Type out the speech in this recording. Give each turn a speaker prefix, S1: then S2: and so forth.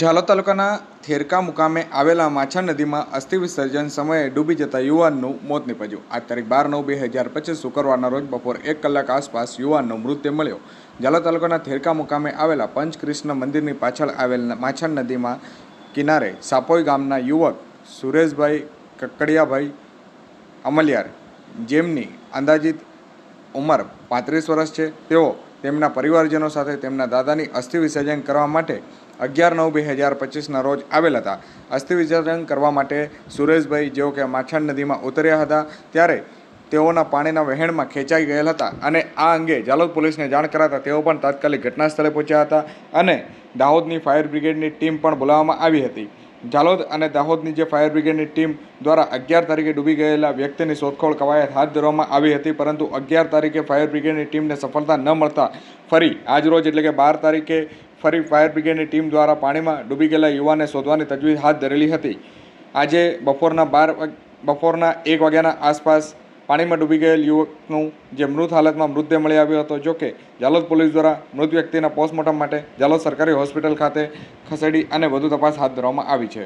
S1: ઝાલોદ તાલુકાના થેરકા મુકામે આવેલા માછા નદીમાં અસ્થિ વિસર્જન સમયે ડૂબી જતા યુવાનનું મોત નીપજ્યું. આજ તારીખ બાર નવ બે હજાર પચીસ શુક્રવારના રોજ બપોર એક કલાક આસપાસ યુવાનનો મૃત્યુ મળ્યો. ઝાલોદ તાલુકાના થેરકા મુકામે આવેલા પંચકૃષ્ણ મંદિરની પાછળ આવેલ માછા નદીમાં કિનારે સાપોઈ ગામના યુવક સુરેશભાઈ કકડિયાભાઈ અમલિયાર જેમની અંદાજિત ઉંમર પાંત્રીસ વર્ષ છે. તેઓ તેમના પરિવારજનો સાથે તેમના દાદાની અસ્થિ વિસર્જન કરવા માટે અગિયાર નવ બે હજાર પચીસના રોજ આવેલ હતા. અસ્થિ વિસર્જન કરવા માટે સુરેશભાઈ જેઓ કે માછાણ નદીમાં ઉતર્યા હતા, ત્યારે તેઓના પાણીના વહેણમાં ખેંચાઈ ગયેલ હતા અને આ અંગે જાલોદ પોલીસને જાણ કરાતા તેઓ પણ તાત્કાલિક ઘટના સ્થળે પહોંચ્યા હતા અને દાહોદની ફાયર બ્રિગેડની ટીમ પણ બોલાવવામાં આવી હતી. જાલોદ અને દાહોદની જે ફાયર બ્રિગેડની ટીમ દ્વારા અગિયાર તારીખે ડૂબી ગયેલા વ્યક્તિની શોધખોળ કવાયત હાથ ધરવામાં આવી હતી, પરંતુ અગિયાર તારીખે ફાયર બ્રિગેડની ટીમને સફળતા ન મળતા ફરી આજરોજ એટલે કે બાર તારીખે ફરી ફાયર બ્રિગેડની ટીમ દ્વારા પાણીમાં ડૂબી ગયેલા યુવાને શોધવાની તજવીજ હાથ ધરેલી હતી. આજે બપોરના બાર બપોરના એક વાગ્યાના આસપાસ પાણીમાં ડૂબી ગયેલ યુવકનું જે મૃત હાલતમાં મૃતદેહ મળી આવ્યો હતો જોકે જાલોદ પોલીસ દ્વારા મૃત વ્યક્તિના પોસ્ટમોર્ટમ માટે જાલોદ સરકારી હોસ્પિટલ ખાતે ખસેડી અને વધુ તપાસ હાથ ધરવામાં આવી છે.